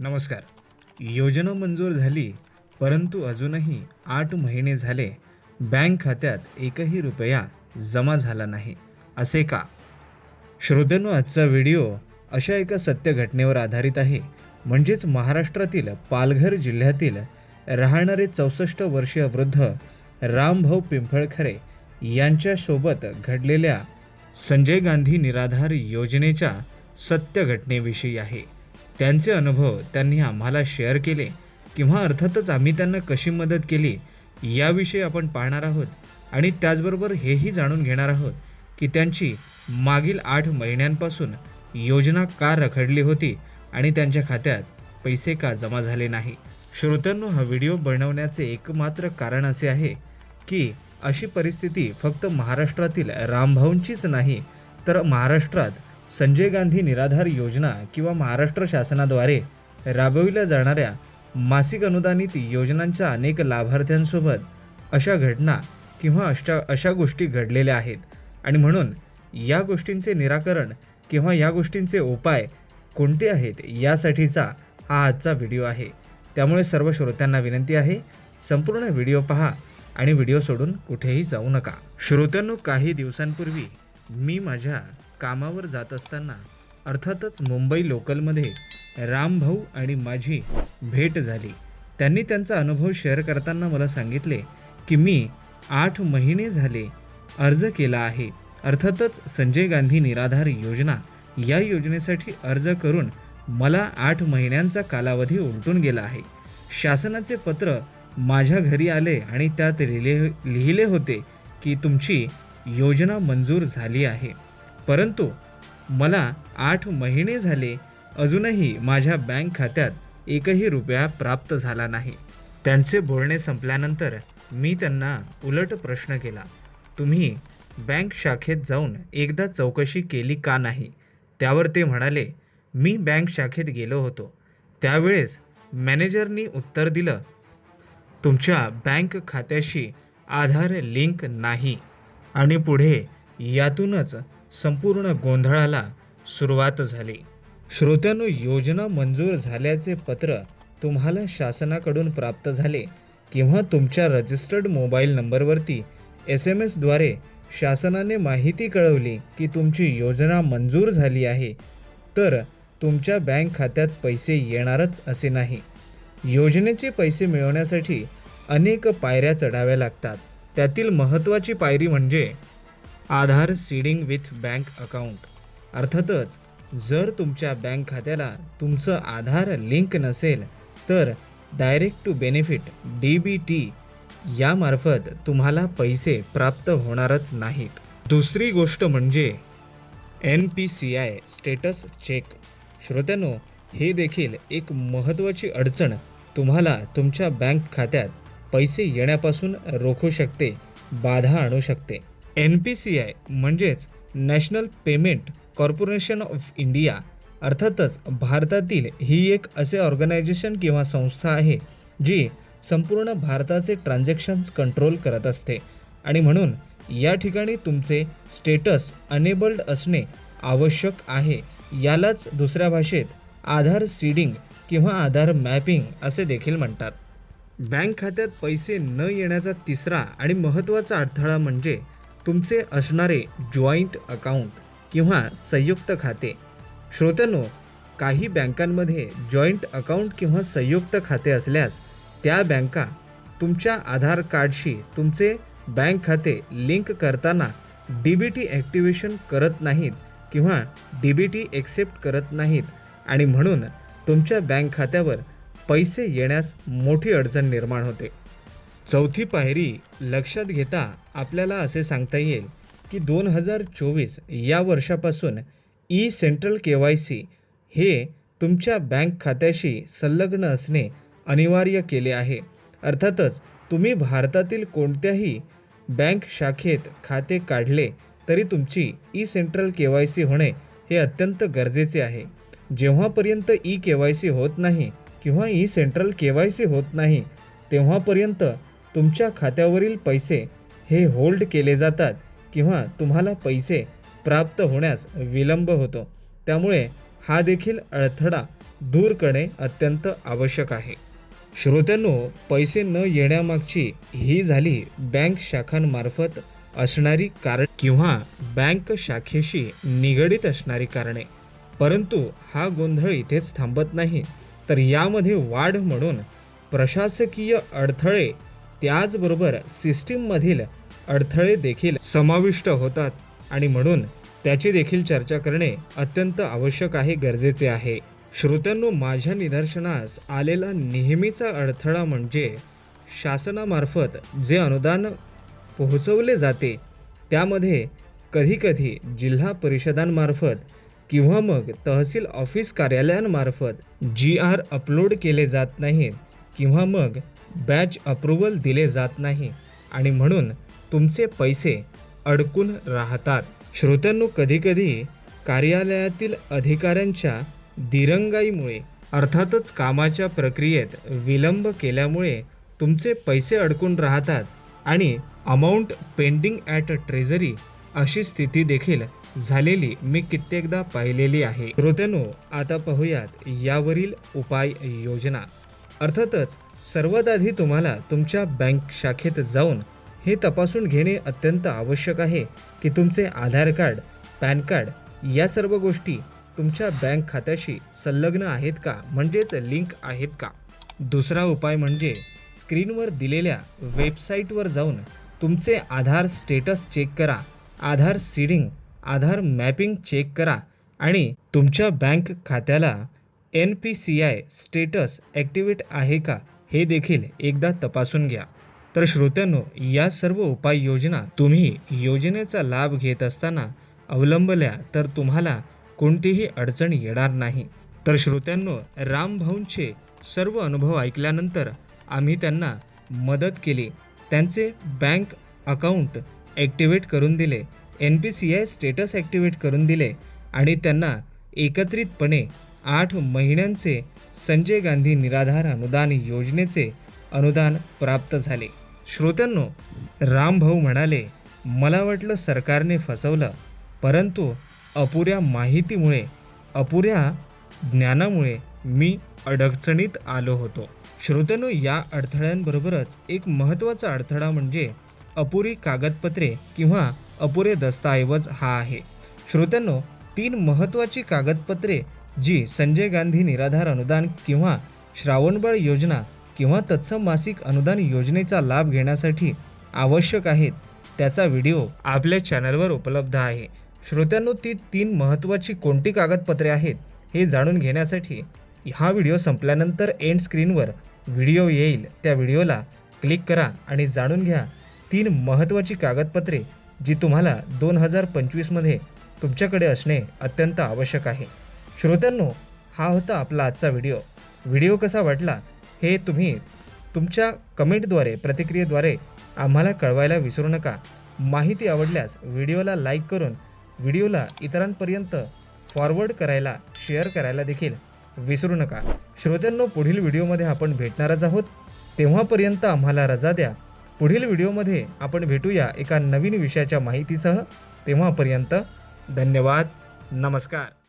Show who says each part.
Speaker 1: नमस्कार. योजना मंजूर झाली परंतु अजूनही आठ महिने झाले बँक खात्यात एकही रुपया जमा झाला नाही. असे का? श्रोत्यांनो आजचा व्हिडिओ अशा एका सत्य घटनेवर आधारित आहे. म्हणजेच महाराष्ट्रातील पालघर जिल्ह्यातील राहणारे चौसष्ट वर्षीय वृद्ध रामभाऊ पिंपळखरे यांच्यासोबत घडलेल्या संजय गांधी निराधार योजनेच्या सत्य घटनेविषयी आहे. त्यांचे अनुभव त्यांनी आम्हाला शेअर केले. किंवा अर्थातच आम्ही त्यांना कशी मदत केली याविषयी आपण पाहणार आहोत. आणि त्याचबरोबर हेही जाणून घेणार आहोत की त्यांची मागील आठ महिन्यांपासून योजना का रखडली होती आणि त्यांच्या खात्यात पैसे का जमा झाले नाही. श्रोत्यांनो हा व्हिडिओ बनवण्याचे एकमात्र कारण असे आहे की अशी परिस्थिती फक्त महाराष्ट्रातील रामभाऊंचीच नाही तर महाराष्ट्रात संजय गांधी निराधार योजना किंवा महाराष्ट्र शासनाद्वारे राबविल्या जाणाऱ्या मासिक अनुदानित योजनांच्या अनेक लाभार्थ्यांसोबत अशा घटना किंवा अशा अशा गोष्टी घडलेल्या आहेत. आणि म्हणून या गोष्टींचे निराकरण किंवा या गोष्टींचे उपाय कोणते आहेत यासाठीचा हा आजचा व्हिडिओ आहे. त्यामुळे सर्व श्रोत्यांना विनंती आहे संपूर्ण व्हिडिओ पहा आणि व्हिडिओ सोडून कुठेही जाऊ नका. श्रोत्यांनो काही दिवसांपूर्वी मी माझ्या कामावर जात असताना अर्थातच मुंबई लोकलमध्ये रामभाऊ आणि माझी भेट झाली. त्यांनी त्यांचा अनुभव शेअर करताना मला सांगितले की मी आठ महिने झाले अर्ज केला आहे. अर्थातच संजय गांधी निराधार योजना या योजनेसाठी अर्ज करून मला आठ महिन्यांचा कालावधी उलटून गेला आहे. शासनाचे पत्र माझ्या घरी आले आणि त्यात लिहिले लिहिले होते की तुमची योजना मंजूर झाली आहे. परंतु मला आठ महिने झाले अजूनही माझ्या बँक खात्यात एकही रुपया प्राप्त झाला नाही. त्यांचे बोलणे संपल्यानंतर मी त्यांना उलट प्रश्न केला तुम्ही बँक शाखेत जाऊन एकदा चौकशी केली का नाही? त्यावर ते म्हणाले मी बँक शाखेत गेलो होतो. त्यावेळेस मॅनेजरनी उत्तर दिलं तुमच्या बँक खात्याशी आधार लिंक नाही. आणि पुढे यातूनच संपूर्ण गोंधळाला सुरुवात झाली. श्रोत्यांनो योजना मंजूर झाल्याचे पत्र तुम्हाला शासनाकडून प्राप्त झाले किंवा तुमच्या रजिस्टर्ड मोबाईल नंबरवरती एस एम एसद्वारे शासनाने माहिती कळवली की तुमची योजना मंजूर झाली आहे तर तुमच्या बँक खात्यात पैसे येणारच असे नाही. योजनेचे पैसे मिळवण्यासाठी अनेक पायऱ्या चढाव्या लागतात. त्यातील महत्त्वाची पायरी म्हणजे Aadhaar seeding with bank account. अर्थातच जर तुमच्या बँक खात्याला तुमचं आधार लिंक नसेल तर direct to benefit D B T यामार्फत तुम्हाला पैसे प्राप्त होणारच नाहीत. दुसरी गोष्ट म्हणजे N P C I status check. श्रोत्यानो हे देखील एक महत्त्वाची अडचण तुम्हाला तुमच्या बँक खात्यात पैसे येण्यापासून रोखू शकते बाधा आणू शकते. एन पी सी आय म्हणजेच national payment corporation of India अर्थातच भारतातील ही एक असे ऑर्गनायझेशन किंवा संस्था आहे जी संपूर्ण भारताचे ट्रान्झॅक्शन्स कंट्रोल करत असते. आणि म्हणून या ठिकाणी तुमचे स्टेटस अनेबल्ड असणे आवश्यक आहे. यालाच दुसऱ्या भाषेत आधार सीडिंग किंवा आधार मॅपिंग असे देखील म्हणतात. बँक खात्यात पैसे न येण्याचा तिसरा आणि महत्त्वाचा अडथळा म्हणजे तुमचे असणारे जॉईंट अकाउंट किंवा संयुक्त खाते. श्रोत्यांनो काही बँकांमध्ये जॉईंट अकाउंट किंवा संयुक्त खाते असल्यास त्या बँका तुमच्या आधार कार्डशी तुमचे बँक खाते लिंक करताना डी बी टी ॲक्टिवेशन करत नाहीत किंवा डी बी टी एक्सेप्ट करत नाहीत आणि म्हणून तुमच्या बँक खात्यावर पैसे येण्यास मोठी अडचण निर्माण होते. चौथी पायरी लक्षात घेता आपल्याला असे सांगता येईल की दोन हजार चोवीस या वर्षापासून e central K Y C हे तुमच्या बँक खात्याशी संलग्न असणे अनिवार्य केले आहे. अर्थातच तुम्ही भारतातील कोणत्याही बँक शाखेत खाते काढले तरी तुमची e central K Y C होणे हे अत्यंत गरजेचे आहे. जेव्हापर्यंत ई के वाय सी होत नाही किंवा e central K Y C होत नाही तेव्हापर्यंत तुमच्या खात्यावरील पैसे हे होल्ड केले जातात किंवा तुम्हाला पैसे प्राप्त होण्यास विलंब होतो. त्यामुळे हा देखील अडथळा दूर करणे अत्यंत आवश्यक आहे. श्रोत्यांनो पैसे न येण्यामागची ही झाली बँक शाखांमार्फत असणारी कारण किंवा बँक शाखेशी निगडीत असणारी कारणे. परंतु हा गोंधळ इथेच थांबत नाही. तर यामध्ये वाढ म्हणून प्रशासकीय अडथळे त्याचबरोबर सिस्टीममधील अडथळे देखील समाविष्ट होतात आणि म्हणून त्याची देखील चर्चा करणे अत्यंत आवश्यक आहे गरजेचे आहे. श्रोत्यांनो माझ्या निदर्शनास आलेला नेहमीचा अडथळा म्हणजे शासनामार्फत जे अनुदान पोहोचवले जाते त्यामध्ये कधीकधी जिल्हा परिषदांमार्फत किंवा मग तहसील ऑफिस कार्यालयांमार्फत जी आर अपलोड केले जात नाहीत किंवा मग बॅच अप्रुव्हल दिले जात नाही आणि म्हणून तुमचे पैसे अडकून राहतात. श्रोत्यांनो कधीकधी कार्यालयातील अधिकाऱ्यांच्या दिरंगाईमुळे अर्थातच कामाच्या प्रक्रियेत विलंब केल्यामुळे तुमचे पैसे अडकून राहतात आणि अमाऊंट पेंडिंग ॲट ट्रेझरी अशी स्थिती देखील झालेली मी कित्येकदा पाहिलेली आहे. श्रोत्यानो आता पाहूयात यावरील उपाय योजना. अर्थातच सर्वात आधी तुम्हाला तुमच्या बँक शाखेत जाऊन हे तपासून घेणे अत्यंत आवश्यक आहे की तुमचे आधार कार्ड पॅन कार्ड या सर्व गोष्टी तुमच्या बँक खात्याशी संलग्न आहेत का? म्हणजेच लिंक आहेत का? दुसरा उपाय म्हणजे स्क्रीनवर दिलेल्या वेबसाईटवर जाऊन तुमचे आधार स्टेटस चेक करा. Aadhaar seeding Aadhaar mapping check करा आणि तुमच्या बँक खात्याला N P C I status activate आहे का हे देखील एकदा तपासून घ्या. तर श्रोत्यांनो या सर्व उपाययोजना तुम्ही योजनेचा लाभ घेत असताना अवलंबल्या तर तुम्हाला कोणतीही अडचण येणार नाही. तर श्रोत्यांनो रामभाऊंचे सर्व अनुभव ऐकल्यानंतर आम्ही त्यांना मदत केली. त्यांचे बँक अकाउंट ॲक्टिवेट करून दिले. N P C I status activate करून दिले आणि त्यांना एकत्रितपणे आठ महिन्यांचे संजय गांधी निराधार अनुदान योजनेचे अनुदान प्राप्त झाले. श्रोत्यांनो रामभाऊ म्हणाले मला वाटलं सरकारने फसवलं परंतु अपुऱ्या माहितीमुळे अपुऱ्या ज्ञानामुळे मी अडचणीत आलो होतो. श्रोत्यांनो या अडथळ्यांबरोबरच एक महत्त्वाचा अडथळा म्हणजे अपुरी कागदपत्रे किंवा अपुरे दस्तऐवज हा आहे. श्रोत्यांनो तीन महत्त्वाची कागदपत्रे जी संजय गांधी निराधार अनुदान किंवा श्रावणबळ योजना किंवा तत्सम मासिक अनुदान योजनेचा लाभ घेण्यासाठी आवश्यक आहेत त्याचा व्हिडिओ आपल्या चॅनलवर उपलब्ध आहे. श्रोत्यांनो ती तीन महत्त्वाची कोणती कागदपत्रे आहेत हे जाणून घेण्यासाठी हा व्हिडिओ संपल्यानंतर एंड स्क्रीनवर व्हिडिओ येईल. त्या व्हिडिओला क्लिक करा आणि जाणून घ्या तीन महत्त्वाची कागदपत्रे जी तुम्हाला दोन हजार पंचवीसमध्ये तुमच्याकडे असणे अत्यंत आवश्यक आहे. श्रोत्यांनो हा होता आपला आजचा व्हिडिओ. व्हिडिओ कसा वाटला हे तुम्ही तुमच्या कमेंटद्वारे प्रतिक्रियेद्वारे आम्हाला कळवायला विसरू नका. माहिती आवडल्यास व्हिडिओला लाईक करून व्हिडिओला इतरांपर्यंत फॉरवर्ड करायला शेअर करायला देखील विसरू नका. श्रोत्यांनो पुढील व्हिडिओमध्ये आपण भेटणारच आहोत. तेव्हापर्यंत आम्हाला रजा द्या. पुढील व्हिडिओमध्ये आपण भेटूया एका नवीन विषयाच्या माहितीसह. तेव्हापर्यंत धन्यवाद नमस्कार.